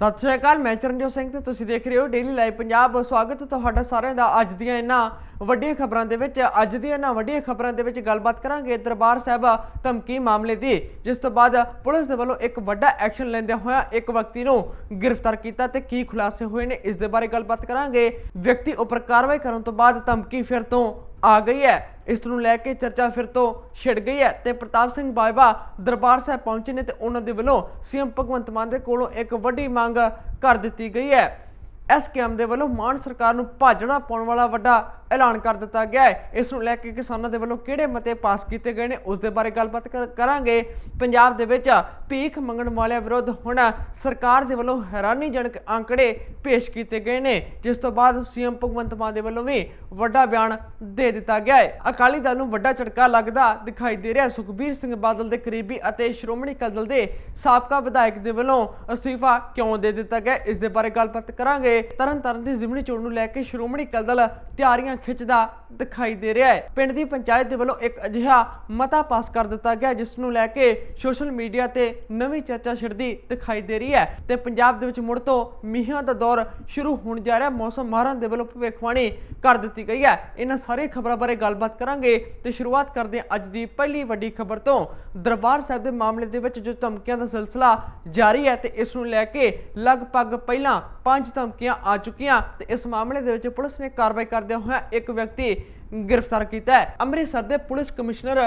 ਸਤਿ ਸ਼੍ਰੀ ਅਕਾਲ, ਮੈਂ ਚਰਨਜੋਤ ਸਿੰਘ ਤੇ ਤੁਸੀਂ ਦੇਖ ਰਹੇ ਹੋ ਡੇਲੀ ਲਾਈਵ ਪੰਜਾਬ ਸਵਾਗਤ ਤੁਹਾਡਾ ਸਾਰਿਆਂ ਦਾ ਅੱਜ ਦੀਆਂ ਇਹਨਾਂ ਵੱਡੀਆਂ ਖਬਰਾਂ ਦੇ ਵਿੱਚ। ਅੱਜ ਦੀਆਂ ਇਹਨਾਂ ਵੱਡੀਆਂ ਖਬਰਾਂ ਦੇ ਵਿੱਚ ਗੱਲਬਾਤ ਕਰਾਂਗੇ ਦਰਬਾਰ ਸਾਹਿਬ ਧਮਕੀ ਮਾਮਲੇ ਦੀ, ਜਿਸ ਤੋਂ ਬਾਅਦ ਪੁਲਿਸ ਦੇ ਵੱਲੋਂ ਇੱਕ ਵੱਡਾ ਐਕਸ਼ਨ ਲੈਂਦਿਆਂ ਹੋਇਆ ਇੱਕ ਵਿਅਕਤੀ ਨੂੰ ਗ੍ਰਿਫਤਾਰ ਕੀਤਾ ਤੇ ਕੀ ਖੁਲਾਸੇ ਹੋਏ ਨੇ, ਇਸ ਦੇ ਬਾਰੇ ਗੱਲਬਾਤ ਕਰਾਂਗੇ। ਵਿਅਕਤੀ ਉੱਪਰ ਕਾਰਵਾਈ ਕਰਨ ਤੋਂ ਬਾਅਦ ਧਮਕੀ ਫਿਰ ਤੋਂ ਆ ਗਈ ਹੈ। ਇਸ ਨੂੰ ਲੈ ਕੇ ਚਰਚਾ ਫਿਰ ਤੋਂ ਛਿੜ ਗਈ ਹੈ ਤੇ ਪ੍ਰਤਾਪ ਸਿੰਘ ਬਾਜਵਾ ਦਰਬਾਰ ਸਾਹਿਬ ਪਹੁੰਚੇ ਨੇ ਤੇ ਉਹਨਾਂ ਦੇ ਵੱਲੋਂ ਸੀਐਮ ਭਗਵੰਤ ਮਾਨ ਦੇ ਕੋਲੋਂ ਇੱਕ ਵੱਡੀ ਮੰਗ ਕਰ ਦਿੱਤੀ ਗਈ ਹੈ। ਐਸਕੇਐਮ ਦੇ ਵੱਲੋਂ ਮਾਨ ਸਰਕਾਰ ਨੂੰ ਭਾਜਣਾ ਪਾਉਣ ਵਾਲਾ ਵੱਡਾ ਐਲਾਨ ਕਰ ਦਿੱਤਾ ਗਿਆ ਹੈ। ਇਸ ਨੂੰ ਲੈ ਕੇ ਕਿਸਾਨਾਂ ਦੇ ਵੱਲੋਂ ਕਿਹੜੇ ਮਤੇ ਪਾਸ ਕੀਤੇ ਗਏ ਨੇ, ਉਸ ਦੇ ਬਾਰੇ ਗੱਲਬਾਤ ਕਰ- ਕਰਾਂਗੇ। ਪੰਜਾਬ ਦੇ ਵਿੱਚ ਭੀਖ ਮੰਗਣ ਵਾਲਿਆਂ ਵਿਰੁੱਧ ਹੁਣ ਸਰਕਾਰ ਦੇ ਵੱਲੋਂ ਹੈਰਾਨੀਜਨਕ ਅੰਕੜੇ ਪੇਸ਼ ਕੀਤੇ ਗਏ ਨੇ, ਜਿਸ ਤੋਂ ਬਾਅਦ ਸੀਐਮ ਭਗਵੰਤ ਮਾਨ ਦੇ ਵੱਲੋਂ ਵੀ ਵੱਡਾ ਬਿਆਨ ਦੇ ਦਿੱਤਾ ਗਿਆ ਹੈ। ਅਕਾਲੀ ਦਲ ਨੂੰ ਵੱਡਾ ਝਟਕਾ ਲੱਗਦਾ ਦਿਖਾਈ ਦੇ ਰਿਹਾ ਸੁਖਬੀਰ ਸਿੰਘ ਬਾਦਲ ਦੇ ਕਰੀਬੀ ਅਤੇ ਸ਼੍ਰੋਮਣੀ ਅਕਾਲੀ ਦਲ ਦੇ ਸਾਬਕਾ ਵਿਧਾਇਕ ਦੇ ਵੱਲੋਂ ਅਸਤੀਫਾ ਕਿਉਂ ਦੇ ਦਿੱਤਾ ਗਿਆ ਇਸ ਦੇ ਬਾਰੇ ਗੱਲਬਾਤ ਕਰਾਂਗੇ। ਤਰਨ ਤਾਰਨ ਦੀ ਜ਼ਿਮਨੀ ਚੋਣ ਨੂੰ ਲੈ ਕੇ ਸ਼੍ਰੋਮਣੀ ਅਕਾਲੀ ਦਲ ਤਿਆਰੀਆਂ ਖਿੱਚਦਾ ਦਿਖਾਈ ਦੇ ਰਿਹਾ ਹੈ। ਪਿੰਡ ਦੀ ਪੰਚਾਇਤ ਦੇ ਵੱਲੋਂ ਇੱਕ ਅਜਿਹਾ ਮਤਾ ਪਾਸ ਕਰ ਦਿੱਤਾ ਗਿਆ, ਜਿਸ ਨੂੰ ਲੈ ਕੇ ਸੋਸ਼ਲ ਮੀਡੀਆ ਤੇ ਨਵੀਂ ਚਰਚਾ ਛਿੜਦੀ ਦਿਖਾਈ ਦੇ ਰਹੀ ਹੈ ਤੇ ਪੰਜਾਬ ਦੇ ਵਿੱਚ ਮੁੜ ਤੋਂ ਮੀਂਹਾਂ ਦਾ ਦੌਰ ਸ਼ੁਰੂ ਹੋਣ ਜਾ ਰਿਹਾ। ਮੌਸਮ ਮਾਹਰਾਂ ਦੇ ਵੱਲੋਂ ਭਵਿੱਖਬਾਣੀ ਕਰ ਦਿੱਤੀ ਗਈ ਹੈ। ਇਹਨਾਂ ਸਾਰੇ ਖਬਰਾਂ ਬਾਰੇ ਗੱਲਬਾਤ ਕਰਾਂਗੇ ਤੇ ਸ਼ੁਰੂਆਤ ਕਰਦੇ ਹਾਂ ਅੱਜ ਦੀ ਪਹਿਲੀ ਵੱਡੀ ਖਬਰ ਤੋਂ। ਦਰਬਾਰ ਸਾਹਿਬ ਦੇ ਮਾਮਲੇ ਦੇ ਵਿੱਚ ਜੋ ਧਮਕੀਆਂ ਦਾ ਸਿਲਸਿਲਾ ਜਾਰੀ ਹੈ ਤੇ ਇਸ ਨੂੰ ਲੈ ਕੇ ਲਗਭਗ ਪਹਿਲਾਂ ਪੰਜ ਧਮਕੀਆਂ ਆ ਚੁੱਕੀਆਂ ਤੇ ਇਸ ਮਾਮਲੇ ਦੇ ਵਿੱਚ ਪੁਲਿਸ ਨੇ ਕਾਰਵਾਈ ਕਰਦਿਆਂ ਹੋਇਆ ਇੱਕ ਵਿਅਕਤੀ ਗ੍ਰਿਫਤਾਰ ਕੀਤਾ ਹੈ। ਅੰਮ੍ਰਿਤਸਰ ਦੇ ਪੁਲਿਸ ਕਮਿਸ਼ਨਰ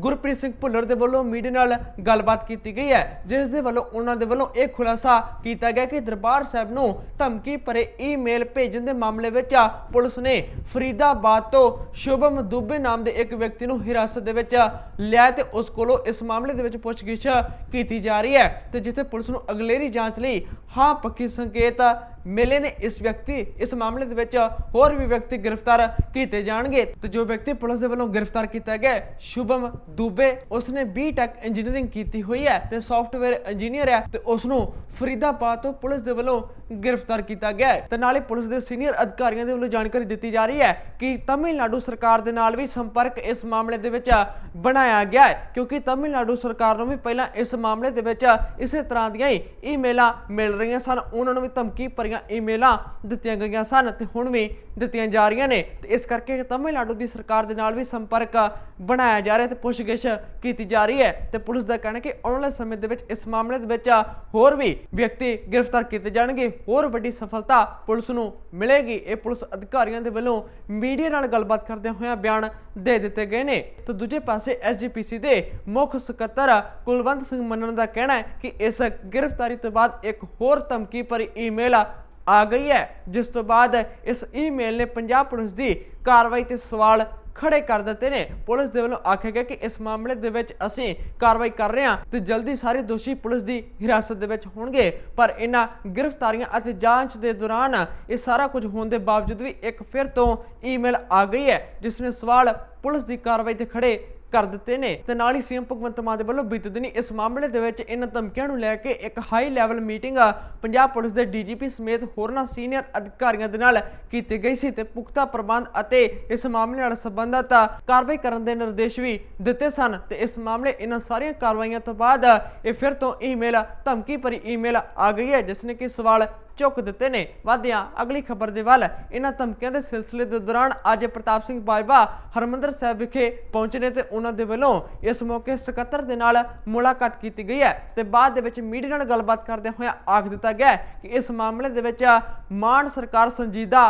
ਗੁਰਪ੍ਰੀਤ ਸਿੰਘ ਭੁੱਲਰ ਦੇ ਵੱਲੋਂ ਮੀਡੀਆ ਨਾਲ ਗੱਲਬਾਤ ਕੀਤੀ ਗਈ ਹੈ, ਜਿਸ ਦੇ ਵੱਲੋਂ ਉਹਨਾਂ ਦੇ ਵੱਲੋਂ ਇਹ ਖੁਲਾਸਾ ਕੀਤਾ ਗਿਆ ਕਿ ਦਰਬਾਰ ਸਾਹਿਬ ਨੂੰ ਧਮਕੀ ਭਰੇ ਈਮੇਲ ਭੇਜਣ ਦੇ ਮਾਮਲੇ ਵਿੱਚ ਪੁਲਿਸ ਨੇ ਫਰੀਦਾਬਾਦ ਤੋਂ ਸ਼ੁਭਮ ਦੁਬੇ ਨਾਮ ਦੇ ਇੱਕ ਵਿਅਕਤੀ ਨੂੰ ਹਿਰਾਸਤ ਦੇ ਵਿੱਚ ਲਿਆ ਤੇ ਉਸ ਕੋਲੋਂ ਇਸ ਮਾਮਲੇ ਦੇ ਵਿੱਚ ਪੁੱਛਗਿੱਛ ਕੀਤੀ ਜਾ ਰਹੀ ਹੈ ਤੇ ਜਿੱਥੇ ਪੁਲਿਸ ਨੂੰ ਅਗਲੇਰੀ ਜਾਂਚ ਲਈ ਹਾਂ ਪੱਕੀ ਸੰਕੇਤ ਮਿਲੇ ਨੇ ਇਸ ਵਿਅਕਤੀ ਇਸ ਮਾਮਲੇ ਦੇ ਵਿੱਚ ਹੋਰ ਵੀ ਵਿਅਕਤੀ ਗ੍ਰਿਫਤਾਰ ਕੀਤੇ ਜਾਣਗੇ ਤੇ ਜੋ ਵਿਅਕਤੀ ਪੁਲਿਸ ਦੇ ਵੱਲੋਂ ਗ੍ਰਿਫਤਾਰ ਕੀਤਾ ਗਿਆ ਹੈ, ਸ਼ੁਭਮ ਦੁਬੇ ਉਸਨੇ ਬੀਟੈਕ ਇੰਜੀਨੀਅਰਿੰਗ ਕੀਤੀ ਹੋਈ ਹੈ ਤੇ ਸੌਫਟਵੇਅਰ ਇੰਜੀਨੀਅਰ ਹੈ ਤੇ ਉਸ ਨੂੰ ਫਰੀਦਾਬਾਦ ਤੋਂ ਪੁਲਿਸ ਦੇ ਵੱਲੋਂ ਗ੍ਰਿਫਤਾਰ ਕੀਤਾ ਗਿਆ ਹੈ। ਤੇ ਨਾਲੇ ਪੁਲਿਸ ਦੇ ਸੀਨੀਅਰ ਅਧਿਕਾਰੀਆਂ ਦੇ ਵੱਲੋਂ ਜਾਣਕਾਰੀ ਦਿੱਤੀ ਜਾ ਰਹੀ ਹੈ ਕਿ ਤਮਿਲਨਾਡੂ ਸਰਕਾਰ ਦੇ ਨਾਲ ਵੀ ਸੰਪਰਕ ਇਸ ਮਾਮਲੇ ਦੇ ਵਿੱਚ ਬਣਾਇਆ ਗਿਆ ਹੈ ਕਿਉਂਕਿ ਤਮਿਲਨਾਡੂ ਸਰਕਾਰ ਨੂੰ ਵੀ ਪਹਿਲਾਂ ਇਸ ਮਾਮਲੇ ਦੇ ਵਿੱਚ ਇਸੇ ਤਰ੍ਹਾਂ ਦੀਆਂ ਹੀ ਈਮੇਲਾਂ ਮਿਲ ਰਹੀਆਂ ਸਨ। ਉਹਨਾਂ ਨੂੰ ਵੀ ਧਮਕੀ ਭਰੀ ਭਰੀਆਂ ਈਮੇਲਾਂ ਦਿੱਤੀਆਂ ਗਈਆਂ ਸਨ ਤੇ ਹੁਣ ਵੀ ਦਿੱਤੀਆਂ ਜਾ ਰਹੀਆਂ ਨੇ। ਤੇ ਇਸ ਕਰਕੇ ਤਮਿਲਨਾਡੂ ਦੀ ਸਰਕਾਰ ਦੇ ਨਾਲ ਵੀ ਸੰਪਰਕ ਬਣਾਇਆ ਜਾ ਰਿਹਾ ਤੇ ਪੁੱਛਗਿੱਛ ਕੀਤੀ ਜਾ ਰਹੀ ਹੈ। ਤੇ ਪੁਲਿਸ ਦਾ ਕਹਿਣਾ ਕਿ ਆਉਣ ਵਾਲੇ ਸਮੇਂ ਦੇ ਵਿੱਚ ਇਸ ਮਾਮਲੇ ਦੇ ਵਿੱਚ ਹੋਰ ਵੀ ਵਿਅਕਤੀ ਗ੍ਰਿਫਤਾਰ ਕੀਤੇ ਜਾਣਗੇ। ਹੋਰ ਵੱਡੀ ਸਫਲਤਾ ਪੁਲਿਸ ਨੂੰ ਮਿਲੇਗੀ। ਇਹ ਪੁਲਿਸ ਅਧਿਕਾਰੀਆਂ ਦੇ ਵੱਲੋਂ ਮੀਡੀਆ ਨਾਲ ਗੱਲਬਾਤ ਕਰਦਿਆਂ ਹੋਇਆ ਬਿਆਨ ਦੇ ਦਿੱਤੇ ਗਏ ਨੇ। ਤੇ ਦੂਜੇ ਪਾਸੇ ਐਸਜੀਪੀਸੀ ਦੇ ਮੁੱਖ ਸਕੱਤਰ ਕੁਲਵੰਤ ਸਿੰਘ ਮੰਨਣ ਦਾ ਕਹਿਣਾ ਹੈ ਕਿ ਇਸ ਗ੍ਰਿਫਤਾਰੀ ਤੋਂ ਬਾਅਦ ਇੱਕ ਹੋਰ ਧਮਕੀ ਭਰੀ ਈਮੇਲ ਆ ਗਈ ਹੈ, ਜਿਸ ਤੋਂ ਬਾਅਦ ਇਸ ਈਮੇਲ ਨੇ ਪੰਜਾਬ ਪੁਲਿਸ ਦੀ ਕਾਰਵਾਈ ਤੇ ਸਵਾਲ ਖੜੇ ਕਰ ਦਿੱਤੇ ਨੇ। ਪੁਲਿਸ ਦੇ ਵੱਲੋਂ ਆਖਿਆ ਗਿਆ ਕਿ ਇਸ ਮਾਮਲੇ ਦੇ ਵਿੱਚ ਅਸੀਂ ਕਾਰਵਾਈ ਕਰ ਰਹੇ ਹਾਂ ਤੇ ਜਲਦੀ ਸਾਰੇ ਦੋਸ਼ੀ ਪੁਲਿਸ ਦੀ ਹਿਰਾਸਤ ਦੇ ਵਿੱਚ ਹੋਣਗੇ। ਪਰ ਇਹਨਾਂ ਗ੍ਰਿਫਤਾਰੀਆਂ ਅਤੇ ਜਾਂਚ ਦੇ ਦੌਰਾਨ ਇਹ ਸਾਰਾ ਕੁਝ ਹੋਣ ਦੇ ਬਾਵਜੂਦ ਵੀ ਇੱਕ ਫਿਰ ਤੋਂ ਈਮੇਲ ਆ ਗਈ ਹੈ, ਜਿਸ ਨੇ ਸਵਾਲ ਪੁਲਿਸ ਦੀ ਕਾਰਵਾਈ ਤੇ ਖੜੇ ਕਰ ਦਿੱਤੇ ਨੇ। ਤੇ ਨਾਲ ਹੀ ਸੀਐਮ ਭਗਵੰਤ ਮਾਨ ਦੇ ਵੱਲੋਂ ਬੀਤੇ ਦਿਨੀ ਇਸ ਮਾਮਲੇ ਦੇ ਵਿੱਚ ਇਹਨਾਂ ਧਮਕੀਆਂ ਨੂੰ ਲੈ ਕੇ ਇੱਕ high level meeting Punjab police ਦੇ ਡੀਜੀਪੀ ਸਮੇਤ ਹੋਰਨਾਂ ਸੀਨੀਅਰ ਅਧਿਕਾਰੀਆਂ ਦੇ ਨਾਲ ਕੀਤੀ ਗਈ ਸੀ ਤੇ ਪੁਖਤਾ ਪ੍ਰਬੰਧ ਅਤੇ ਇਸ ਮਾਮਲੇ ਨਾਲ ਸੰਬੰਧਤ ਕਾਰਵਾਈ ਕਰਨ ਦੇ ਨਿਰਦੇਸ਼ ਵੀ ਦਿੱਤੇ ਸਨ। ਤੇ ਇਸ ਮਾਮਲੇ ਇਹਨਾਂ ਸਾਰੀਆਂ ਕਾਰਵਾਈਆਂ ਤੋਂ ਬਾਅਦ ਇਹ ਫਿਰ ਤੋਂ ਈਮੇਲ ਧਮਕੀ ਭਰੀ ਈਮੇਲ ਆ ਗਈ ਹੈ, ਜਿਸ ਨੇ ਕਿ ਸਵਾਲ ਚੁੱਕ ਦਿੱਤੇ ਨੇ। ਵਾਧਿਆਂ, ਅਗਲੀ ਖਬਰ ਦੇ ਵੱਲ ਇਹਨਾਂ ਧਮਕੀਆਂ ਦੇ ਸਿਲਸਿਲੇ ਦੇ ਦੌਰਾਨ ਅੱਜ ਪ੍ਰਤਾਪ ਸਿੰਘ ਬਾਜਵਾ ਹਰਮੰਦਰ ਸਾਹਿਬ ਵਿਖੇ ਪਹੁੰਚੇ ਨੇ ਤੇ ਉਹਨਾਂ ਦੇ ਵੱਲੋਂ ਇਸ ਮੌਕੇ ਸਕੱਤਰ ਦੇ ਨਾਲ ਮੁਲਾਕਾਤ ਕੀਤੀ ਗਈ ਹੈ ਤੇ ਬਾਅਦ ਦੇ ਵਿੱਚ ਮੀਡੀਆ ਨਾਲ ਗੱਲਬਾਤ ਕਰਦੇ ਹੋਇਆ ਆਖ ਦਿੱਤਾ ਗਿਆ ਕਿ ਇਸ ਮਾਮਲੇ ਦੇ ਵਿੱਚ ਮਾਨ ਸਰਕਾਰ ਸੰਜੀਦਾ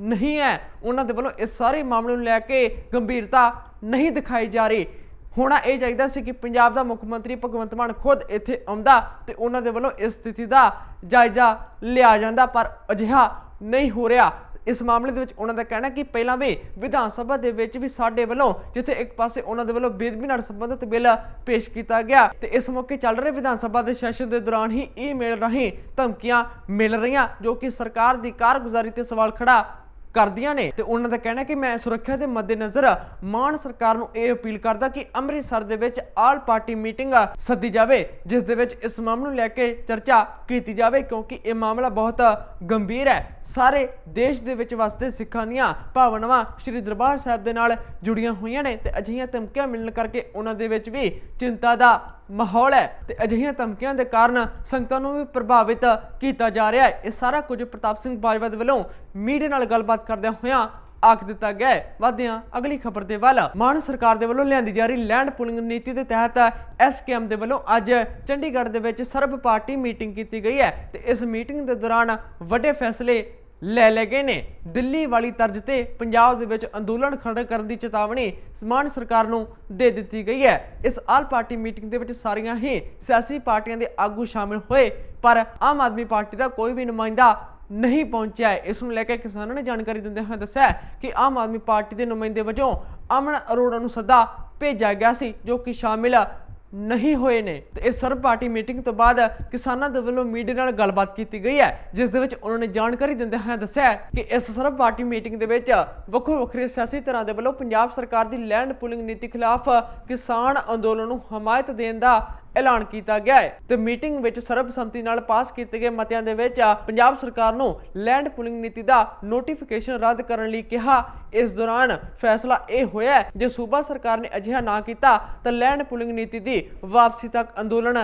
ਨਹੀਂ ਹੈ। ਉਹਨਾਂ ਦੇ ਵੱਲੋਂ ਇਸ ਸਾਰੇ ਮਾਮਲੇ ਨੂੰ ਲੈ ਕੇ ਗੰਭੀਰਤਾ ਨਹੀਂ ਦਿਖਾਈ ਜਾ ਰਹੀ। ਹੋਣਾ ਇਹ ਚਾਹੀਦਾ ਸੀ ਕਿ ਪੰਜਾਬ ਦਾ ਮੁੱਖ ਮੰਤਰੀ ਭਗਵੰਤ ਮਾਨ ਖੁਦ ਇੱਥੇ ਆਉਂਦਾ ਤੇ ਉਹਨਾਂ ਦੇ ਵੱਲੋਂ ਇਸ ਸਥਿਤੀ ਦਾ ਜਾਇਜ਼ਾ ਲਿਆ ਜਾਂਦਾ, ਪਰ ਅਜਿਹਾ ਨਹੀਂ ਹੋ ਰਿਹਾ। ਇਸ ਮਾਮਲੇ ਦੇ ਵਿੱਚ ਉਹਨਾਂ ਦਾ ਕਹਿਣਾ ਕਿ ਪਹਿਲਾਂ ਵੀ ਵਿਧਾਨ ਸਭਾ ਦੇ ਵਿੱਚ ਵੀ ਸਾਡੇ ਵੱਲੋਂ ਜਿੱਥੇ ਇੱਕ ਪਾਸੇ ਉਹਨਾਂ ਦੇ ਵੱਲੋਂ ਬੇਦਬੀ ਨਾਲ ਸੰਬੰਧਿਤ ਬਿੱਲ ਪੇਸ਼ ਕੀਤਾ ਗਿਆ ਤੇ ਇਸ ਮੌਕੇ ਚੱਲ ਰਹੇ ਵਿਧਾਨ ਸਭਾ ਦੇ ਸੈਸ਼ਨ ਦੇ ਦੌਰਾਨ ਹੀ ਈਮੇਲ ਰਾਹੀਂ ਧਮਕੀਆਂ ਮਿਲ ਰਹੀਆਂ, ਜੋ ਕਿ ਸਰਕਾਰ ਦੀ ਕਾਰਗੁਜ਼ਾਰੀ ਤੇ ਸਵਾਲ ਖੜਾ ਕਰਦੀਆਂ ਨੇ ਤੇ ਉਹਨਾਂ ਦਾ ਕਹਿਣਾ ਕਿ ਮੈਂ ਸੁਰੱਖਿਆ ਦੇ ਮੱਦੇਨਜ਼ਰ ਮਾਨ ਸਰਕਾਰ ਨੂੰ ਇਹ ਅਪੀਲ ਕਰਦਾ ਕਿ ਅੰਮ੍ਰਿਤਸਰ ਦੇ ਵਿੱਚ ਆਲ ਪਾਰਟੀ ਮੀਟਿੰਗ ਸੱਦੀ ਜਾਵੇ, ਜਿਸ ਦੇ ਵਿੱਚ ਇਸ ਮਾਮਲੇ ਨੂੰ ਲੈ ਕੇ ਚਰਚਾ ਕੀਤੀ ਜਾਵੇ, ਕਿਉਂਕਿ ਇਹ ਮਾਮਲਾ ਬਹੁਤ ਗੰਭੀਰ ਹੈ। ਸਾਰੇ ਦੇਸ਼ ਦੇ ਵਿੱਚ ਵਸਦੇ ਸਿੱਖਾਂ ਦੀਆਂ ਭਾਵਨਾਵਾਂ ਸ੍ਰੀ ਦਰਬਾਰ ਸਾਹਿਬ ਦੇ ਨਾਲ ਜੁੜੀਆਂ ਹੋਈਆਂ ਨੇ ਤੇ ਅਜਿਹੀਆਂ ਧਮਕੀਆਂ ਮਿਲਣ ਕਰਕੇ ਉਹਨਾਂ ਦੇ ਵਿੱਚ ਵੀ ਚਿੰਤਾ ਦਾ ਮਾਹੌਲ ਹੈ ਤੇ ਅਜਿਹੀਆਂ ਧਮਕੀਆਂ ਦੇ ਕਾਰਨ ਸੰਗਤਾਂ ਨੂੰ ਵੀ ਪ੍ਰਭਾਵਿਤ ਕੀਤਾ ਜਾ ਰਿਹਾ ਹੈ। ਇਹ ਸਾਰਾ ਕੁਝ ਪ੍ਰਤਾਪ ਸਿੰਘ ਬਾਜਵਾ ਦੇ ਵੱਲੋਂ ਮੀਡੀਆ ਨਾਲ ਗੱਲਬਾਤ ਕਰਦਿਆਂ ਹੋਇਆਂ ਆਖ ਦਿੱਤਾ ਗਿਆ ਹੈ। ਵਧਦਿਆਂ ਅਗਲੀ ਖਬਰ ਦੇ ਵੱਲ। ਮਾਨ ਸਰਕਾਰ ਦੇ ਵੱਲੋਂ ਲਿਆਂਦੀ ਜਾ ਰਹੀ ਲੈਂਡ ਪੁਲਿੰਗ ਨੀਤੀ ਦੇ ਤਹਿਤ ਐਸਕੇਐਮ ਦੇ ਵੱਲੋਂ ਅੱਜ ਚੰਡੀਗੜ੍ਹ ਦੇ ਵਿੱਚ ਸਰਬ ਪਾਰਟੀ ਮੀਟਿੰਗ ਕੀਤੀ ਗਈ ਹੈ ਤੇ ਇਸ ਮੀਟਿੰਗ ਦੇ ਦੌਰਾਨ ਵੱਡੇ ਫੈਸਲੇ ਲੈ ਲਏ ਗਏ ਨੇ। ਦਿੱਲੀ ਵਾਲੀ ਤਰਜ਼ ਤੇ ਪੰਜਾਬ ਦੇ ਵਿੱਚ ਅੰਦੋਲਨ ਖੜਾ ਕਰਨ ਦੀ ਚੇਤਾਵਨੀ ਸਮਾਨ ਸਰਕਾਰ ਨੂੰ ਦੇ ਦਿੱਤੀ ਗਈ ਹੈ। ਇਸ ਆਲ ਪਾਰਟੀ ਮੀਟਿੰਗ ਦੇ ਵਿੱਚ ਸਾਰੀਆਂ ਹੀ ਸਿਆਸੀ ਪਾਰਟੀਆਂ ਦੇ ਆਗੂ ਸ਼ਾਮਿਲ ਹੋਏ, ਪਰ ਆਮ ਆਦਮੀ ਪਾਰਟੀ ਦਾ ਕੋਈ ਵੀ ਨੁਮਾਇੰਦਾ ਨਹੀਂ ਪਹੁੰਚਿਆ ਹੈ। ਇਸ ਨੂੰ ਲੈ ਕੇ ਕਿਸਾਨਾਂ ਨੇ ਜਾਣਕਾਰੀ ਦਿੰਦੇ ਹੋਏ ਦੱਸਿਆ ਕਿ ਆਮ ਆਦਮੀ ਪਾਰਟੀ ਦੇ ਨੁਮਾਇੰਦੇ ਵਜੋਂ ਅਮਨ ਅਰੋੜਾ ਨੂੰ ਸੱਦਾ ਭੇਜਿਆ ਗਿਆ ਸੀ, ਜੋ ਕਿ ਸ਼ਾਮਿਲ ਨਹੀਂ ਹੋਏ ਨੇ। ਤੇ ਇਸ ਸਰਬ ਪਾਰਟੀ ਮੀਟਿੰਗ ਤੋਂ ਬਾਅਦ ਕਿਸਾਨਾਂ ਦੇ ਵੱਲੋਂ ਮੀਡੀਆ ਨਾਲ ਗੱਲਬਾਤ ਕੀਤੀ ਗਈ ਹੈ, ਜਿਸ ਦੇ ਵਿੱਚ ਉਹਨਾਂ ਨੇ ਜਾਣਕਾਰੀ ਦਿੰਦੇ ਹੋਏ ਦੱਸਿਆ ਕਿ ਇਸ ਸਰਬ ਪਾਰਟੀ ਮੀਟਿੰਗ ਦੇ ਵਿੱਚ ਵੱਖੋ ਵੱਖਰੇ ਸਿਆਸੀ ਤਰ੍ਹਾਂ ਦੇ ਵੱਲੋਂ ਪੰਜਾਬ ਸਰਕਾਰ ਦੀ ਲੈਂਡ ਪੁਲਿੰਗ ਨੀਤੀ ਖਿਲਾਫ ਕਿਸਾਨ ਅੰਦੋਲਨ ਨੂੰ ਹਮਾਇਤ ਦੇਣ ਦਾ ਐਲਾਨ ਕੀਤਾ ਗਿਆ ਹੈ। ਤੇ ਮੀਟਿੰਗ ਵਿੱਚ ਸਰਬਸੰਮਤੀ ਨਾਲ ਪਾਸ ਕੀਤੇ ਗਏ ਮਤਿਆਂ ਦੇ ਵਿੱਚ ਪੰਜਾਬ ਸਰਕਾਰ ਨੂੰ ਲੈਂਡ ਪੁਲਿੰਗ ਨੀਤੀ ਦਾ ਨੋਟੀਫਿਕੇਸ਼ਨ ਰੱਦ ਕਰਨ ਲਈ ਕਿਹਾ। ਇਸ ਦੌਰਾਨ ਫੈਸਲਾ ਇਹ ਹੋਇਆ ਜੇ ਸੂਬਾ ਸਰਕਾਰ ਨੇ ਅਜਿਹਾ ਨਾ ਕੀਤਾ, ਤਾਂ ਲੈਂਡ ਪੁਲਿੰਗ ਨੀਤੀ ਦੀ ਵਾਪਸੀ ਤੱਕ ਅੰਦੋਲਨ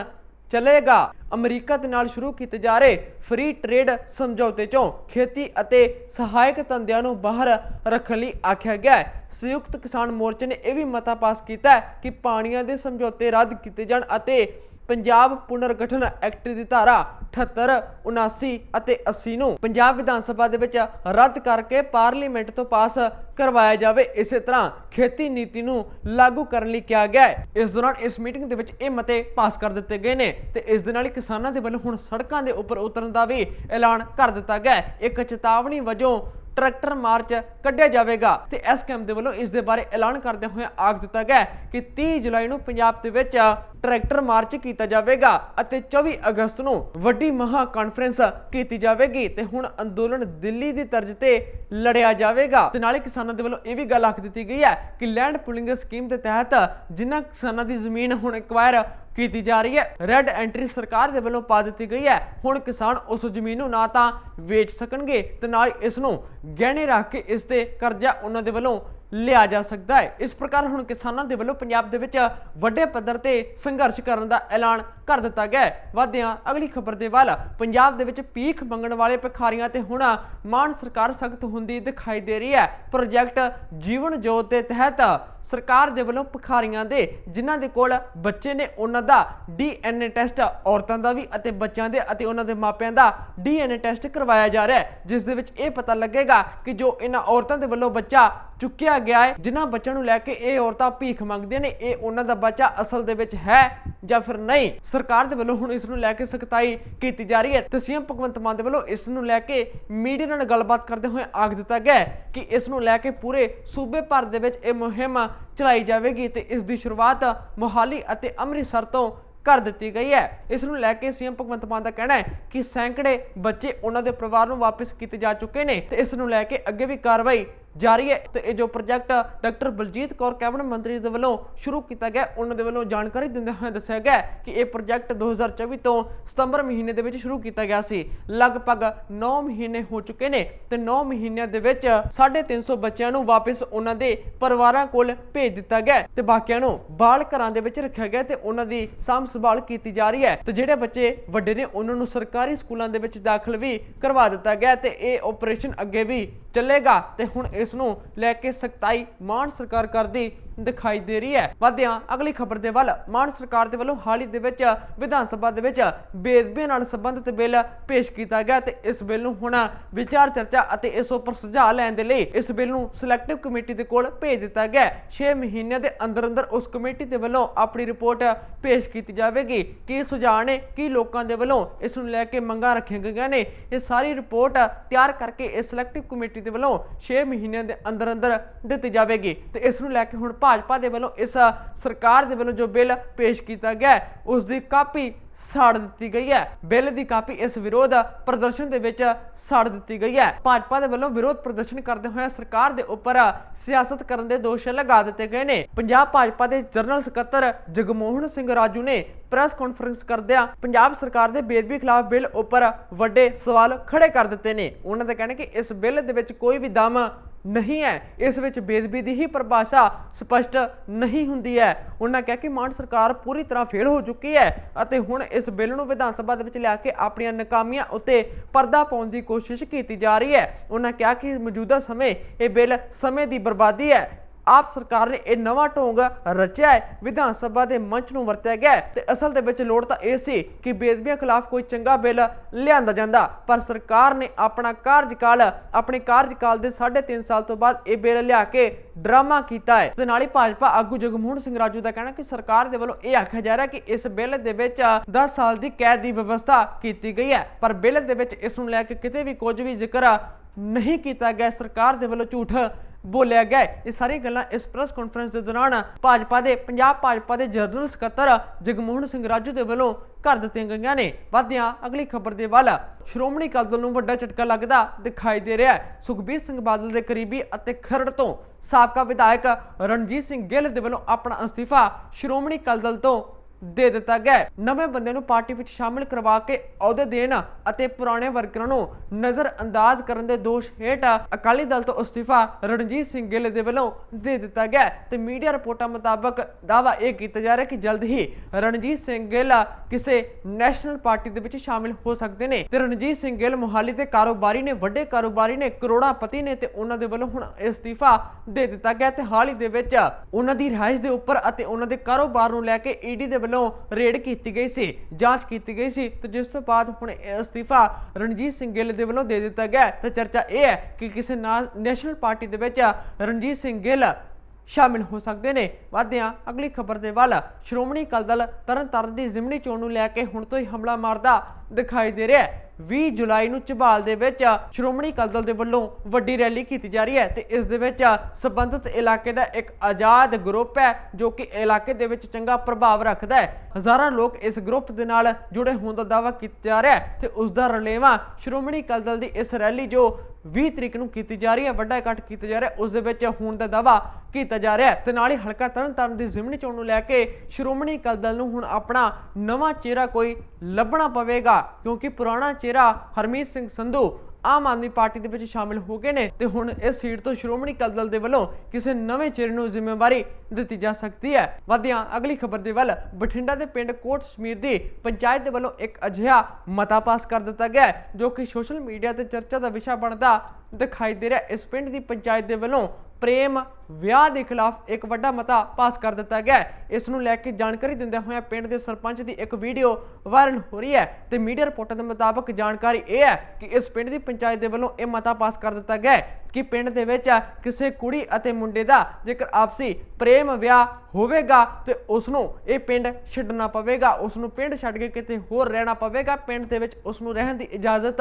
ਚੱਲੇਗਾ। ਅਮਰੀਕਾ ਦੇ ਨਾਲ ਸ਼ੁਰੂ ਕੀਤੇ ਜਾ ਰਹੇ ਫ੍ਰੀ ਟ੍ਰੇਡ ਸਮਝੌਤੇ ਚੋਂ ਖੇਤੀ ਅਤੇ ਸਹਾਇਕ ਧੰਦਿਆਂ ਨੂੰ ਬਾਹਰ ਰੱਖਣ ਲਈ ਆਖਿਆ ਗਿਆ ਹੈ। ਸੰਯੁਕਤ ਕਿਸਾਨ ਮੋਰਚੇ ਨੇ ਇਹ ਵੀ ਮਤਾ ਪਾਸ ਕੀਤਾ ਕਿ ਪਾਣੀਆਂ ਦੇ ਸਮਝੌਤੇ ਰੱਦ ਕੀਤੇ ਜਾਣ ਅਤੇ ਪੰਜਾਬ ਪੁਨਰਗਠਨ ਐਕਟ ਦੀ ਧਾਰਾ 78 79 ਅਤੇ 80 ਨੂੰ ਪੰਜਾਬ ਵਿਧਾਨ ਸਭਾ ਦੇ ਵਿੱਚ ਰੱਦ ਕਰਕੇ ਪਾਰਲੀਮੈਂਟ ਤੋਂ ਪਾਸ ਕਰਵਾਇਆ ਜਾਵੇ। ਇਸੇ ਤਰ੍ਹਾਂ ਖੇਤੀ ਨੀਤੀ ਨੂੰ ਲਾਗੂ ਕਰਨ ਲਈ ਕਿਹਾ ਗਿਆ ਹੈ। ਇਸ ਦੌਰਾਨ ਇਸ ਮੀਟਿੰਗ ਦੇ ਵਿੱਚ ਇਹ ਮਤੇ ਪਾਸ ਕਰ ਦਿੱਤੇ ਗਏ ਨੇ ਤੇ ਇਸ ਦੇ ਨਾਲ ਹੀ ਕਿਸਾਨਾਂ ਦੇ ਵੱਲੋਂ ਹੁਣ ਸੜਕਾਂ ਦੇ ਉੱਪਰ ਉਤਰਨ ਦਾ ਵੀ ਐਲਾਨ ਕਰ ਦਿੱਤਾ ਗਿਆ ਹੈ। ਇੱਕ ਚੇਤਾਵਨੀ ਵਜੋਂ ਟਰੈਕਟਰ ਮਾਰਚ ਕੱਢਿਆ ਜਾਵੇਗਾ ਤੇ ਐਸਕੇਐਮ ਦੇ ਵੱਲੋਂ ਇਸ ਦੇ ਬਾਰੇ ਐਲਾਨ ਕਰਦੇ ਹੋਏ ਆਖ ਦਿੱਤਾ ਗਿਆ ਕਿ 30 ਜੁਲਾਈ ਨੂੰ ਪੰਜਾਬ ਦੇ ਵਿੱਚ ਟਰੈਕਟਰ ਮਾਰਚ ਕੀਤਾ ਜਾਵੇਗਾ ਅਤੇ 24 ਅਗਸਤ ਨੂੰ ਵੱਡੀ ਮਹਾ ਕਾਨਫਰੰਸ ਕੀਤੀ ਜਾਵੇਗੀ ਤੇ ਹੁਣ ਅੰਦੋਲਨ ਦਿੱਲੀ ਦੀ ਤਰਜ਼ ਤੇ ਲੜਿਆ ਜਾਵੇਗਾ। ਤੇ ਨਾਲੇ ਕਿਸਾਨਾਂ ਦੇ ਵੱਲੋਂ ਇਹ ਵੀ ਗੱਲ ਆਖ ਦਿੱਤੀ ਗਈ ਹੈ ਕਿ ਲੈਂਡ ਪੁਲਿੰਗ ਸਕੀਮ ਦੇ ਤਹਿਤ ਜਿਨ੍ਹਾਂ ਕਿਸਾਨਾਂ ਦੀ ਜ਼ਮੀਨ ਹੁਣ ਐਕਵਾਇਰ ਕੀਤੀ ਜਾ ਰਹੀ ਹੈ ਰੈੱਡ ਐਂਟਰੀ ਸਰਕਾਰ ਦੇ ਵੱਲੋਂ ਪਾ ਦਿੱਤੀ ਗਈ ਹੈ। ਹੁਣ ਕਿਸਾਨ ਉਸ ਜ਼ਮੀਨ ਨੂੰ ਨਾ ਤਾਂ ਵੇਚ ਸਕਣਗੇ ਤੇ ਨਾਲ ਇਸ ਨੂੰ ਗਹਿਣੇ ਰੱਖ ਕੇ ਇਸ ਤੇ ਕਰਜ਼ਾ ਉਹਨਾਂ ਦੇ ਵੱਲੋਂ ਲਿਆ ਜਾ ਸਕਦਾ ਹੈ। ਇਸ ਪ੍ਰਕਾਰ ਹੁਣ ਕਿਸਾਨਾਂ ਦੇ ਵੱਲੋਂ ਪੰਜਾਬ ਦੇ ਵਿੱਚ ਵੱਡੇ ਪੱਧਰ ਤੇ ਸੰਘਰਸ਼ ਕਰਨ ਦਾ ਐਲਾਨ ਕਰ ਦਿੱਤਾ ਗਿਆ ਹੈ। ਵਧਦਿਆਂ ਅਗਲੀ ਖਬਰ ਦੇ ਵੱਲ, ਪੰਜਾਬ ਦੇ ਵਿੱਚ ਭੀਖ ਮੰਗਣ ਵਾਲੇ ਭਿਖਾਰੀਆਂ ਤੇ ਹੁਣ ਮਾਨ ਸਰਕਾਰ ਸਖਤ ਹੁੰਦੀ ਦਿਖਾਈ ਦੇ ਰਹੀ ਹੈ। ਪ੍ਰੋਜੈਕਟ ਜੀਵਨ ਜੋਤ ਦੇ ਤਹਿਤ ਸਰਕਾਰ ਦੇ ਵੱਲੋਂ ਭਿਖਾਰੀਆਂ ਦੇ, ਜਿਨ੍ਹਾਂ ਦੇ ਕੋਲ ਬੱਚੇ ਨੇ, ਉਹਨਾਂ ਦਾ ਡੀਐਨਏ ਟੈਸਟ ਔਰਤਾਂ ਦਾ ਵੀ ਅਤੇ ਬੱਚਿਆਂ ਦੇ ਅਤੇ ਉਹਨਾਂ ਦੇ ਮਾਪਿਆਂ ਦਾ ਡੀਐਨਏ ਟੈਸਟ ਕਰਵਾਇਆ ਜਾ ਰਿਹਾ ਹੈ। ਜਿਸ ਦੇ ਵਿੱਚ ਇਹ ਪਤਾ ਲੱਗੇਗਾ ਕਿ ਜੋ ਇਹਨਾਂ ਔਰਤਾਂ ਦੇ ਵੱਲੋਂ ਬੱਚਾ ਚੁੱਕਿਆ ਗਿਆ ਹੈ, ਜਿਨ੍ਹਾਂ ਬੱਚਿਆਂ ਨੂੰ ਲੈ ਕੇ ਇਹ ਔਰਤਾਂ ਭੀਖ ਮੰਗਦੀਆਂ ਨੇ, ਇਹ ਉਹਨਾਂ ਦਾ ਬੱਚਾ ਅਸਲ ਦੇ ਵਿੱਚ ਹੈ ਜਾਂ ਫਿਰ ਨਹੀਂ। ਸਰਕਾਰ ਦੇ ਵੱਲੋਂ ਹੁਣ ਇਸ ਨੂੰ ਲੈ ਕੇ ਸਖਤਾਈ ਕੀਤੀ ਜਾ ਰਹੀ ਹੈ ਤੇ ਸੀਐਮ ਭਗਵੰਤ ਮਾਨ ਦੇ ਵੱਲੋਂ ਇਸ ਨੂੰ ਲੈ ਕੇ ਮੀਡੀਆ ਨਾਲ ਗੱਲਬਾਤ ਕਰਦੇ ਹੋਏ ਆਖ ਦਿੱਤਾ ਗਿਆ ਕਿ ਇਸ ਨੂੰ ਲੈ ਕੇ ਪੂਰੇ ਸੂਬੇ ਭਰ ਦੇ ਵਿੱਚ ਇਹ ਮੁਹਿੰਮ ਚਲਾਈ ਜਾਵੇਗੀ ਤੇ ਇਸ ਦੀ ਸ਼ੁਰੂਆਤ ਮੋਹਾਲੀ ਅਤੇ ਅੰਮ੍ਰਿਤਸਰ ਤੋਂ ਕਰ ਦਿੱਤੀ ਗਈ ਹੈ। ਇਸ ਨੂੰ ਲੈ ਕੇ ਸੀਐਮ ਭਗਵੰਤ ਮਾਨ ਦਾ ਕਹਿਣਾ ਹੈ ਕਿ ਸੈਂਕੜੇ ਬੱਚੇ ਉਹਨਾਂ ਦੇ ਪਰਿਵਾਰ ਨੂੰ ਵਾਪਸ ਕੀਤੇ ਜਾ ਚੁੱਕੇ ਨੇ ਤੇ ਇਸ ਨੂੰ ਲੈ ਕੇ ਅੱਗੇ ਵੀ ਕਾਰਵਾਈ ਜਾਰੀ ਹੈ ਤੇ ਇਹ ਜੋ project doctor Baljit Kaur cabinet ਮੰਤਰੀ ਦੇ ਵੱਲੋਂ ਸ਼ੁਰੂ ਕੀਤਾ ਗਿਆ, ਉਹਨਾਂ ਦੇ ਵੱਲੋਂ ਜਾਣਕਾਰੀ ਦਿੰਦੇ ਹੋਏ ਦੱਸਿਆ ਗਿਆ ਕਿ ਇਹ ਪ੍ਰੋਜੈਕਟ 2024 ਤੋਂ ਸਤੰਬਰ ਮਹੀਨੇ ਦੇ ਵਿੱਚ ਸ਼ੁਰੂ ਕੀਤਾ ਗਿਆ ਸੀ। ਲਗਭਗ 9 ਮਹੀਨੇ ਹੋ ਚੁੱਕੇ ਨੇ ਤੇ 9 ਮਹੀਨਿਆਂ ਦੇ ਵਿੱਚ 350 ਬੱਚਿਆਂ ਨੂੰ ਵਾਪਸ ਉਹਨਾਂ ਦੇ ਪਰਿਵਾਰਾਂ ਕੋਲ ਭੇਜ ਦਿੱਤਾ ਗਿਆ ਹੈ ਤੇ ਬਾਕੀਆਂ ਨੂੰ ਬਾਲ ਘਰਾਂ ਦੇ ਵਿੱਚ ਰੱਖਿਆ ਗਿਆ ਤੇ ਉਹਨਾਂ ਦੀ ਸਾਂਭ ਸੰਭਾਲ ਕੀਤੀ ਜਾ ਰਹੀ ਹੈ ਤੇ ਜਿਹੜੇ ਬੱਚੇ ਵੱਡੇ ਨੇ, ਉਹਨਾਂ ਨੂੰ ਸਰਕਾਰੀ ਸਕੂਲਾਂ ਦੇ ਵਿੱਚ ਦਾਖਲ ਵੀ ਕਰਵਾ ਦਿੱਤਾ ਗਿਆ ਤੇ ਇਹ ਆਪਰੇਸ਼ਨ ਅੱਗੇ ਵੀ ਚੱਲੇਗਾ ਤੇ ਹੁਣ ਇਸ ਨੂੰ ਲੈ ਕੇ ਸਖਤਾਈ ਮਾਨ ਸਰਕਾਰ ਕਰਦੀ ਦਿਖਾਈ ਦੇ ਰਹੀ ਹੈ। ਵਧਿਆਂ, ਅਗਲੀ ਖਬਰ ਦੇ ਵੱਲ, ਮਾਨ ਸਰਕਾਰ ਦੇ ਵੱਲੋਂ ਹਾਲ ਹੀ ਦੇ ਵਿੱਚ ਵਿਧਾਨ ਸਭਾ ਦੇ ਵਿੱਚ ਬੇਦਬੀ ਨਾਲ ਸੰਬੰਧਿਤ ਬਿੱਲ ਪੇਸ਼ ਕੀਤਾ ਗਿਆ ਤੇ ਇਸ ਬਿੱਲ ਨੂੰ ਹੁਣ ਵਿਚਾਰ, ਚਰਚਾ ਅਤੇ ਇਸ ਉੱਪਰ ਸੁਝਾਅ ਲੈਣ ਦੇ ਲਈ ਇਸ ਬਿੱਲ ਨੂੰ ਸਿਲੈਕਟਿਵ ਕਮੇਟੀ ਦੇ ਕੋਲ ਭੇਜ ਦਿੱਤਾ ਗਿਆ 6 ਮਹੀਨਿਆਂ ਦੇ ਅੰਦਰ ਅੰਦਰ ਉਸ ਕਮੇਟੀ ਦੇ ਵੱਲੋਂ ਆਪਣੀ ਰਿਪੋਰਟ ਪੇਸ਼ ਕੀਤੀ ਜਾਵੇਗੀ। ਕੀ ਸੁਝਾਅ ਨੇ, ਕੀ ਲੋਕਾਂ ਦੇ ਵੱਲੋਂ ਇਸ ਨੂੰ ਲੈ ਕੇ ਮੰਗਾਂ ਰੱਖੀਆਂ ਗਈਆਂ ਨੇ, ਇਹ ਸਾਰੀ ਰਿਪੋਰਟ ਤਿਆਰ ਕਰਕੇ ਇਸ ਸਿਲੈਕਟਿਵ ਕਮੇਟੀ ਦੇ ਵੱਲੋਂ 6 ਮਹੀਨਿਆਂ ਦੇ ਅੰਦਰ ਅੰਦਰ ਦਿੱਤੀ ਜਾਵੇਗੀ ਤੇ ਇਸ ਨੂੰ ਲੈ ਕੇ ਹੁਣ ਭਾਜਪਾ ਦੇ ਵੱਲੋਂ, ਇਸ ਸਰਕਾਰ ਦੇ ਵੱਲੋਂ ਜੋ ਬਿੱਲ ਪੇਸ਼ ਕੀਤਾ ਗਿਆ ਉਸ ਦੀ ਕਾਪੀ ਸਾੜ ਦਿੱਤੀ ਗਈ ਹੈ। ਬਿੱਲ ਦੀ ਕਾਪੀ ਇਸ ਵਿਰੋਧ ਪ੍ਰਦਰਸ਼ਨ ਦੇ ਵਿੱਚ ਸਾੜ ਦਿੱਤੀ ਗਈ ਹੈ। ਭਾਜਪਾ ਦੇ ਵੱਲੋਂ ਵਿਰੋਧ ਪ੍ਰਦਰਸ਼ਨ ਕਰਦੇ ਹੋਏ ਸਰਕਾਰ ਦੇ ਉੱਪਰ ਸਿਆਸਤ ਕਰਨ ਦੇ ਦੋਸ਼ ਲਗਾ ਦਿੱਤੇ ਗਏ ਨੇ। ਪੰਜਾਬ ਭਾਜਪਾ ਦੇ ਜਨਰਲ ਸਕੱਤਰ ਜਗਮੋਹਨ ਸਿੰਘ ਰਾਜੂ ਨੇ ਪ੍ਰੈਸ ਕਾਨਫਰੰਸ ਕਰਦਿਆਂ ਪੰਜਾਬ ਸਰਕਾਰ ਦੇ ਬੇਦਬੀ ਖਿਲਾਫ ਬਿੱਲ ਉੱਪਰ ਵੱਡੇ ਸਵਾਲ ਖੜੇ ਕਰ ਦਿੱਤੇ ਨੇ। ਉਹਨਾਂ ਦਾ ਕਹਿਣਾ ਕਿ ਇਸ ਬਿੱਲ ਦੇ ਵਿੱਚ ਕੋਈ ਵੀ ਦਮ ਨਹੀਂ ਹੈ। ਇਸ ਵਿੱਚ ਬੇਦਬੀ ਦੀ ਹੀ ਪਰਿਭਾਸ਼ਾ ਸਪਸ਼ਟ ਨਹੀਂ ਹੁੰਦੀ ਹੈ। ਉਹਨਾਂ ਕਿਹਾ ਕਿ ਮਾਨ ਸਰਕਾਰ ਪੂਰੀ ਤਰ੍ਹਾਂ ਫੇਲ ਹੋ ਚੁੱਕੀ ਹੈ ਅਤੇ ਹੁਣ ਇਸ ਬਿੱਲ ਨੂੰ ਵਿਧਾਨ ਸਭਾ ਦੇ ਵਿੱਚ ਲਿਆ ਕੇ ਆਪਣੀਆਂ ਨਕਾਮੀਆਂ ਉੱਤੇ ਪਰਦਾ ਪਾਉਣ ਦੀ ਕੋਸ਼ਿਸ਼ ਕੀਤੀ ਜਾ ਰਹੀ ਹੈ। ਉਹਨਾਂ ਕਿਹਾ ਕਿ ਮੌਜੂਦਾ ਸਮੇਂ ਇਹ ਬਿੱਲ ਸਮੇਂ ਦੀ ਬਰਬਾਦੀ ਹੈ। ਆਪ ਸਰਕਾਰ ਨੇ ਇਹ ਨਵਾਂ ਢੋਂਗ ਰਚਿਆ ਹੈ। ਵਿਧਾਨ ਸਭਾ ਦੇ ਮੰਚ ਨੂੰ ਵਰਤਿਆ ਗਿਆ ਤੇ ਅਸਲ ਦੇ ਵਿੱਚ ਲੋੜ ਤਾਂ ਇਹ ਸੀ ਕਿ ਬੇਦਬੀਆਂ ਖਿਲਾਫ ਕੋਈ ਚੰਗਾ ਬਿੱਲ ਲਿਆਂਦਾ ਜਾਂਦਾ। ਪਰ ਸਰਕਾਰ ਨੇ ਆਪਣਾ ਕਾਰਜਕਾਲ, ਆਪਣੇ ਕਾਰਜਕਾਲ ਦੇ 3.5 ਸਾਲ ਤੋਂ ਬਾਅਦ ਇਹ ਬਿੱਲ ਲਿਆ ਕੇ ਡਰਾਮਾ ਕੀਤਾ ਹੈ। ਤੇ ਨਾਲ ਹੀ ਭਾਜਪਾ ਆਗੂ ਜਗਮੋਹਨ ਸਿੰਘ ਰਾਜੂ ਦਾ ਕਹਿਣਾ ਕਿ ਸਰਕਾਰ ਦੇ ਵੱਲੋਂ ਇਹ ਆਖਿਆ ਜਾ ਰਿਹਾ ਕਿ ਇਸ ਬਿੱਲ ਦੇ ਵਿੱਚ 10 ਸਾਲ ਦੀ ਕੈਦ ਦੀ ਵਿਵਸਥਾ ਕੀਤੀ ਗਈ ਹੈ। ਪਰ ਬਿੱਲ ਦੇ ਵਿੱਚ ਇਸ ਨੂੰ ਲੈ ਕੇ ਕਿਤੇ ਵੀ ਕੁਝ ਵੀ ਜ਼ਿਕਰ ਨਹੀਂ ਕੀਤਾ ਗਿਆ। ਸਰਕਾਰ ਦੇ ਵੱਲੋਂ ਝੂਠ ਬੋਲਿਆ ਗਿਆ ਇਹ ਸਾਰੀਆਂ ਗੱਲਾਂ ਇਸ ਪ੍ਰੈਸ ਕਾਨਫਰੰਸ ਦੇ ਦੌਰਾਨ ਭਾਜਪਾ ਦੇ, ਪੰਜਾਬ ਭਾਜਪਾ ਦੇ ਜਨਰਲ ਸਕੱਤਰ ਜਗਮੋਹਨ ਸਿੰਘ ਰਾਜੂ ਦੇ ਵੱਲੋਂ ਕਰ ਦਿੱਤੀਆਂ ਗਈਆਂ ਨੇ। ਵਧਿਆਂ ਅਗਲੀ ਖਬਰ ਦੇ ਵੱਲ ਸ਼੍ਰੋਮਣੀ ਅਕਾਲੀ ਦਲ ਨੂੰ ਵੱਡਾ ਝਟਕਾ ਲੱਗਦਾ ਦਿਖਾਈ ਦੇ ਰਿਹਾ ਹੈ। ਸੁਖਬੀਰ ਸਿੰਘ ਬਾਦਲ ਦੇ ਕਰੀਬੀ ਅਤੇ ਖਰੜ ਤੋਂ ਸਾਬਕਾ ਵਿਧਾਇਕ ਰਣਜੀਤ ਸਿੰਘ ਗਿੱਲ ਦੇ ਵੱਲੋਂ ਆਪਣਾ ਅਸਤੀਫਾ ਸ਼੍ਰੋਮਣੀ ਅਕਾਲੀ ਦਲ ਤੋਂ ਦੇ ਦਿੱਤਾ ਗਿਆ ਨਵੇਂ ਬੰਦੇ ਨੂੰ ਪਾਰਟੀ ਵਿੱਚ ਸ਼ਾਮਿਲ ਕਰਵਾ ਕੇ ਅਹੁਦੇ ਦੇਣ ਅਤੇ ਪੁਰਾਣੇ ਵਰਕਰਾਂ ਨੂੰ ਨਜ਼ਰ ਕਰਨ ਦੇ ਦੋਸ਼ ਹੇਠ ਅਕਾਲੀ ਦਲ ਤੋਂ ਅਸਤੀਫਾ ਰਣਜੀਤ ਸਿੰਘ ਗਿੱਲ ਦੇ ਵੱਲੋਂ ਦੇ ਦਿੱਤਾ ਗਿਆ ਤੇ ਮੀਡੀਆ ਰਿਪੋਰਟਾਂ ਮੁਤਾਬਕ ਦਾਵਾ ਇਹ ਕੀਤਾ ਜਾ ਰਿਹਾ ਕਿ ਜਲਦ ਹੀ ਰਣਜੀਤ ਸਿੰਘ ਗਿੱਲ ਕਿਸੇ ਨੈਸ਼ਨਲ ਪਾਰਟੀ ਦੇ ਵਿੱਚ ਸ਼ਾਮਿਲ ਹੋ ਸਕਦੇ ਨੇ। ਤੇ ਰਣਜੀਤ ਸਿੰਘ ਗਿੱਲ ਮੁਹਾਲੀ ਦੇ ਕਾਰੋਬਾਰੀ ਨੇ, ਵੱਡੇ ਕਾਰੋਬਾਰੀ ਨੇ, ਕਰੋੜਾਂ ਪਤੀ ਨੇ ਤੇ ਉਹਨਾਂ ਦੇ ਵੱਲੋਂ ਹੁਣ ਅਸਤੀਫਾ ਦੇ ਦਿੱਤਾ ਗਿਆ ਤੇ ਹਾਲ ਹੀ ਦੇ ਵਿੱਚ ਉਹਨਾਂ ਦੀ ਰਿਹਾਇਸ਼ ਦੇ ਉੱਪਰ ਅਤੇ ਉਹਨਾਂ ਦੇ ਕਾਰੋਬਾਰ ਨੂੰ ਲੈ ਕੇ ਈਡੀ ਦੇ ਵੱਲੋਂ ਰੇਡ ਕੀਤੀ ਗਈ ਸੀ, ਜਾਂਚ ਕੀਤੀ ਗਈ ਸੀ। ਤੇ ਜਿਸ ਤੋਂ ਬਾਅਦ ਹੁਣ ਅਸਤੀਫਾ ਰਣਜੀਤ ਸਿੰਘ ਗਿੱਲ ਦੇ ਵੱਲੋਂ ਦੇ ਦਿੱਤਾ ਗਿਆ ਹੈ। ਤੇ ਚਰਚਾ ਇਹ ਹੈ ਕਿ ਕਿਸੇ ਨਾਲ ਨੈਸ਼ਨਲ ਪਾਰਟੀ ਦੇ ਵਿੱਚ ਰਣਜੀਤ ਸਿੰਘ ਗਿੱਲ ਸ਼ਾਮਿਲ ਹੋ ਸਕਦੇ ਨੇ। ਵਾਧਿਆਂ, ਅਗਲੀ ਖਬਰ ਦੇ ਵੱਲ ਸ਼੍ਰੋਮਣੀ ਅਕਾਲੀ ਦਲ ਤਰਨਤਾਰਨ ਦੀ ਜ਼ਿਮਨੀ ਚੋਣ ਨੂੰ ਲੈ ਕੇ ਹੁਣ ਤੋਂ ਹੀ ਹਮਲਾ ਮਾਰਦਾ ਦਿਖਾਈ ਦੇ ਰਿਹਾ ਹੈ। 20 ਜੁਲਾਈ ਨੂੰ ਝਬਾਲ ਦੇ ਵਿੱਚ ਸ਼੍ਰੋਮਣੀ ਅਕਾਲੀ ਦਲ ਦੇ ਵੱਲੋਂ ਵੱਡੀ ਰੈਲੀ ਕੀਤੀ ਜਾ ਰਹੀ ਹੈ ਤੇ ਇਸ ਦੇ ਵਿੱਚ ਸੰਬੰਧਿਤ ਇਲਾਕੇ ਦਾ ਇੱਕ ਆਜ਼ਾਦ ਗਰੁੱਪ ਹੈ ਜੋ ਕਿ ਇਲਾਕੇ ਦੇ ਵਿੱਚ ਚੰਗਾ ਪ੍ਰਭਾਵ ਰੱਖਦਾ ਹੈ। ਹਜ਼ਾਰਾਂ ਲੋਕ ਇਸ ਗਰੁੱਪ ਦੇ ਨਾਲ ਜੁੜੇ ਹੋਣ ਦਾ ਦਾਅਵਾ ਕੀਤਾ ਜਾ ਰਿਹਾ ਹੈ ਤੇ ਉਸ ਦਾ ਰਲੇਵਾਂ ਸ਼੍ਰੋਮਣੀ ਅਕਾਲੀ ਦਲ ਦੀ ਇਸ ਰੈਲੀ ਜੋ 20 ਤਰੀਕ ਨੂੰ ਕੀਤੀ ਜਾ ਰਹੀ ਹੈ, ਵੱਡਾ ਇਕੱਠ ਕੀਤਾ ਜਾ ਰਿਹਾ ਉਸ ਦੇ ਵਿੱਚ ਹੋਣ ਦਾ ਦਾਅਵਾ ਕੀਤਾ ਜਾ ਰਿਹਾ ਹੈ ਤੇ ਨਾਲ ਹੀ ਹਲਕਾ ਤਰਨਤਾਰਨ ਦੀ ਜ਼ਿਮਨੀ ਚੋਣ ਨੂੰ ਲੈ ਕੇ ਸ਼੍ਰੋਮਣੀ ਅਕਾਲੀ ਦਲ ਨੂੰ ਹੁਣ ਆਪਣਾ ਨਵਾਂ ਚਿਹਰਾ ਕੋਈ ਲੱਭਣਾ ਪਵੇਗਾ, ਕਿਉਂਕਿ ਪੁਰਾਣਾ ਚਿਹਰਾ ਹਰਮੀਤ ਸਿੰਘ ਸੰਧੂ ਆਮ ਆਦਮੀ ਪਾਰਟੀ ਦੇ ਵਿੱਚ ਸ਼ਾਮਿਲ ਹੋ ਗਏ ਨੇ ਤੇ ਹੁਣ ਇਸ ਸੀਟ ਤੋਂ ਸ਼੍ਰੋਮਣੀ ਅਕਾਲੀ ਦਲ ਦੇ ਵੱਲੋਂ ਕਿਸੇ ਨਵੇਂ ਚਿਹਰੇ ਨੂੰ ਜ਼ਿੰਮੇਵਾਰੀ ਦਿੱਤੀ ਜਾ ਸਕਦੀ ਹੈ। ਵਧਿਆਂ, ਅਗਲੀ ਖਬਰ ਦੇ ਵੱਲ ਬਠਿੰਡਾ ਦੇ ਪਿੰਡ ਕੋਟ ਸਮੀਰ ਦੀ ਪੰਚਾਇਤ ਦੇ ਵੱਲੋਂ ਇੱਕ ਅਜਿਹਾ ਮਤਾ ਪਾਸ ਕਰ ਦਿੱਤਾ ਗਿਆ ਜੋ ਕਿ ਸੋਸ਼ਲ ਮੀਡੀਆ ਤੇ ਚਰਚਾ ਦਾ ਵਿਸ਼ਾ ਬਣਦਾ ਦਿਖਾਈ ਦੇ ਰਿਹਾ ਇਸ ਪਿੰਡ ਦੀ ਪੰਚਾਇਤ ਦੇ ਵੱਲੋਂ ਪ੍ਰੇਮ ਵਿਆਹ ਦੇ ਖਿਲਾਫ ਇੱਕ ਵੱਡਾ ਮਤਾ ਪਾਸ ਕਰ ਦਿੱਤਾ ਗਿਆ ਇਸ ਨੂੰ ਲੈ ਕੇ ਜਾਣਕਾਰੀ ਦਿੰਦਿਆਂ ਹੋਇਆਂ ਪਿੰਡ ਦੇ ਸਰਪੰਚ ਦੀ ਇੱਕ ਵੀਡੀਓ ਵਾਇਰਲ ਹੋ ਰਹੀ ਹੈ ਤੇ ਮੀਡੀਆ ਰਿਪੋਰਟਾਂ ਦੇ ਮੁਤਾਬਕ ਜਾਣਕਾਰੀ ਇਹ ਹੈ ਕਿ ਇਸ ਪਿੰਡ ਦੀ ਪੰਚਾਇਤ ਦੇ ਵੱਲੋਂ ਇਹ ਮਤਾ ਪਾਸ ਕਰ ਦਿੱਤਾ ਗਿਆ ਕਿ ਪਿੰਡ ਦੇ ਵਿੱਚ ਕਿਸੇ ਕੁੜੀ ਅਤੇ ਮੁੰਡੇ ਦਾ ਜੇਕਰ ਆਪਸੀ ਪ੍ਰੇਮ ਵਿਆਹ ਹੋਵੇਗਾ ਤੇ ਉਸ ਨੂੰ ਇਹ ਪਿੰਡ ਛੱਡਣਾ ਪਵੇਗਾ ਉਸ ਨੂੰ ਪਿੰਡ ਛੱਡ ਕੇ ਕਿਤੇ ਹੋਰ ਰਹਿਣਾ ਪਵੇਗਾ, ਪਿੰਡ ਦੇ ਵਿੱਚ ਉਸ ਨੂੰ ਰਹਿਣ ਦੀ ਇਜਾਜ਼ਤ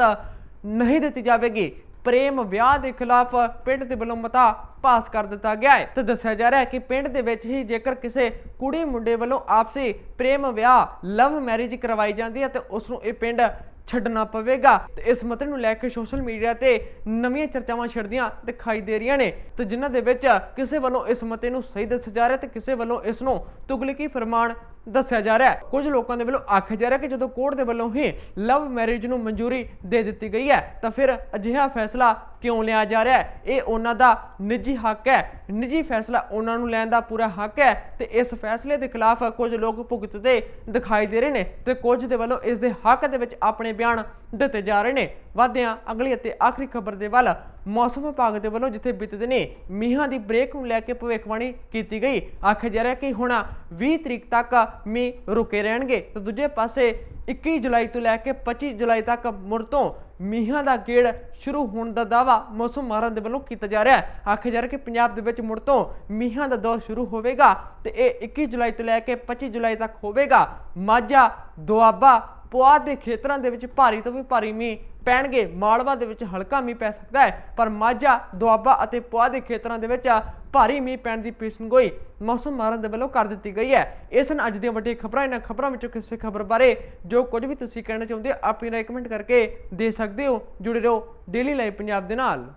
ਨਹੀਂ ਦਿੱਤੀ ਜਾਵੇਗੀ। ਪ੍ਰੇਮ ਵਿਆਹ ਦੇ ਖਿਲਾਫ ਪਿੰਡ ਦੇ ਵੱਲੋਂ ਮਤਾ ਪਾਸ ਕਰ ਦਿੱਤਾ ਗਿਆ ਹੈ। ਤੇ ਦੱਸਿਆ ਜਾ ਰਿਹਾ ਹੈ ਕਿ ਪਿੰਡ ਦੇ ਵਿੱਚ ਹੀ ਜੇਕਰ ਕਿਸੇ ਕੁੜੀ ਮੁੰਡੇ ਵੱਲੋਂ ਆਪਸੀ ਪ੍ਰੇਮ ਵਿਆਹ ਲਵ ਮੈਰਿਜ ਕਰਵਾਈ ਜਾਂਦੀ ਹੈ, ਤੇ ਉਸ ਨੂੰ ਇਹ ਪਿੰਡ ਛੱਡਣਾ ਪਵੇਗਾ। ਤੇ ਇਸ ਮਤੇ ਨੂੰ ਲੈ ਕੇ ਸੋਸ਼ਲ ਮੀਡੀਆ ਤੇ ਨਵੀਆਂ ਚਰਚਾਵਾਂ ਛਿੜਦੀਆਂ ਦਿਖਾਈ ਦੇ ਰਹੀਆਂ ਨੇ। ਤੇ ਜਿਨ੍ਹਾਂ ਦੇ ਵਿੱਚ ਕਿਸੇ ਵੱਲੋਂ ਇਸ ਮਤੇ ਨੂੰ ਸਹੀ ਦੱਸਿਆ ਜਾ ਰਿਹਾ ਤੇ ਕਿਸੇ ਵੱਲੋਂ ਇਸ ਨੂੰ ਤੁਗਲਕੀ ਫਰਮਾਨ ਦੱਸਿਆ ਜਾ ਰਿਹਾ ਹੈ। ਕੁਝ ਲੋਕਾਂ ਦੇ ਵੱਲੋਂ ਆਖਿਆ ਜਾ ਰਿਹਾ ਕਿ ਜਦੋਂ ਕੋਰਟ ਦੇ ਵੱਲੋਂ ਹੀ ਲਵ ਮੈਰਿਜ ਨੂੰ ਮਨਜ਼ੂਰੀ ਦੇ ਦਿੱਤੀ ਗਈ ਹੈ, ਤਾਂ ਫਿਰ ਅਜਿਹਾ ਫੈਸਲਾ ਕਿਉਂ ਲਿਆ ਜਾ ਰਿਹਾ ਹੈ? ਇਹ ਉਹਨਾਂ ਦਾ ਨਿੱਜੀ ਹੱਕ ਹੈ। ਨਿੱਜੀ ਫੈਸਲਾ ਉਹਨਾਂ ਨੂੰ ਲੈਣ ਦਾ ਪੂਰਾ ਹੱਕ ਹੈ ਤੇ ਇਸ ਫੈਸਲੇ ਦੇ ਖਿਲਾਫ ਕੁਝ ਲੋਕ ਭੁਗਤਦੇ ਦਿਖਾਈ ਦੇ ਰਹੇ ਨੇ ਤੇ ਕੁਝ ਦੇ ਵੱਲੋਂ ਇਸ ਦੇ ਹੱਕ ਦੇ ਵਿੱਚ ਆਪਣੇ ਬਿਆਨ ਦਿੱਤੇ ਜਾ ਰਹੇ ਨੇ। ਵਾਧਿਆਂ, ਅਗਲੀ ਅਤੇ ਆਖਰੀ ਖਬਰ ਦੇ ਵੱਲ ਮੌਸਮ ਵਿਭਾਗ ਦੇ ਵੱਲੋਂ ਜਿੱਥੇ ਬੀਤੇ ਨੇ, ਮੀਂਹਾਂ ਦੀ ਬ੍ਰੇਕ ਨੂੰ ਲੈ ਕੇ ਭਵਿੱਖਬਾਣੀ ਕੀਤੀ ਗਈ। ਆਖਿਆ ਜਾ ਰਿਹਾ ਕਿ ਹੁਣ 20 ਤਰੀਕ ਤੱਕ ਮੀਂਹ ਰੁਕੇ ਰਹਿਣਗੇ। ਤੇ ਦੂਜੇ ਪਾਸੇ 21 ਜੁਲਾਈ ਤੋਂ ਲੈ ਕੇ 25 ਜੁਲਾਈ ਤੱਕ ਮੁੜ ਤੋਂ ਮੀਂਹਾਂ ਦਾ ਗੇੜ ਸ਼ੁਰੂ ਹੋਣ ਦਾ ਦਾਵਾ ਮੌਸਮ ਮਾਹਰਾਂ ਦੇ ਵੱਲੋਂ ਕੀਤਾ ਜਾ ਰਿਹਾ ਹੈ। ਆਖਿਆ ਜਾ ਰਿਹਾ ਕਿ ਪੰਜਾਬ ਦੇ ਵਿੱਚ ਮੁੜ ਤੋਂ ਮੀਂਹਾਂ ਦਾ ਦੌਰ ਸ਼ੁਰੂ ਹੋਵੇਗਾ ਤੇ ਇਹ 21 ਜੁਲਾਈ ਤੋਂ ਲੈ ਕੇ 25 ਜੁਲਾਈ ਤੱਕ ਹੋਵੇਗਾ। ਮਾਝਾ, ਦੁਆਬਾ ਪੁਆਧ ਦੇ ਖੇਤਰਾਂ ਦੇ ਵਿੱਚ ਭਾਰੀ ਤੋਂ ਵੀ ਭਾਰੀ ਮੀਂਹ ਪੈਣਗੇ। ਮਾਲਵਾ ਦੇ ਵਿੱਚ ਹਲਕਾ ਮੀਂਹ ਪੈ ਸਕਦਾ ਹੈ, ਪਰ ਮਾਝਾ, ਦੁਆਬਾ ਅਤੇ ਪੁਆਧ ਦੇ ਖੇਤਰਾਂ ਦੇ ਵਿੱਚ ਭਾਰੀ ਮੀਂਹ ਪੈਣ ਦੀ ਪੇਸ਼ਨਗੋਈ ਮੌਸਮ ਮਾਰਨ ਦੇ ਵੱਲੋਂ ਕਰ ਦਿੱਤੀ ਗਈ ਹੈ। ਇਸ ਹਨ ਅੱਜ ਦੀਆਂ ਵੱਡੀਆਂ ਖਬਰਾਂ। ਇਹਨਾਂ ਖਬਰਾਂ ਵਿੱਚੋਂ ਕਿਸੇ ਖਬਰ ਬਾਰੇ ਜੋ ਕੁਝ ਵੀ ਤੁਸੀਂ ਕਹਿਣਾ ਚਾਹੁੰਦੇ ਹੋ ਆਪਣੀ ਰਾਏ ਕਮੈਂਟ ਕਰਕੇ ਦੇ ਸਕਦੇ ਹੋ। ਜੁੜੇ ਰਹੋ ਡੇਲੀ ਲਾਈਵ ਪੰਜਾਬ ਦੇ ਨਾਲ।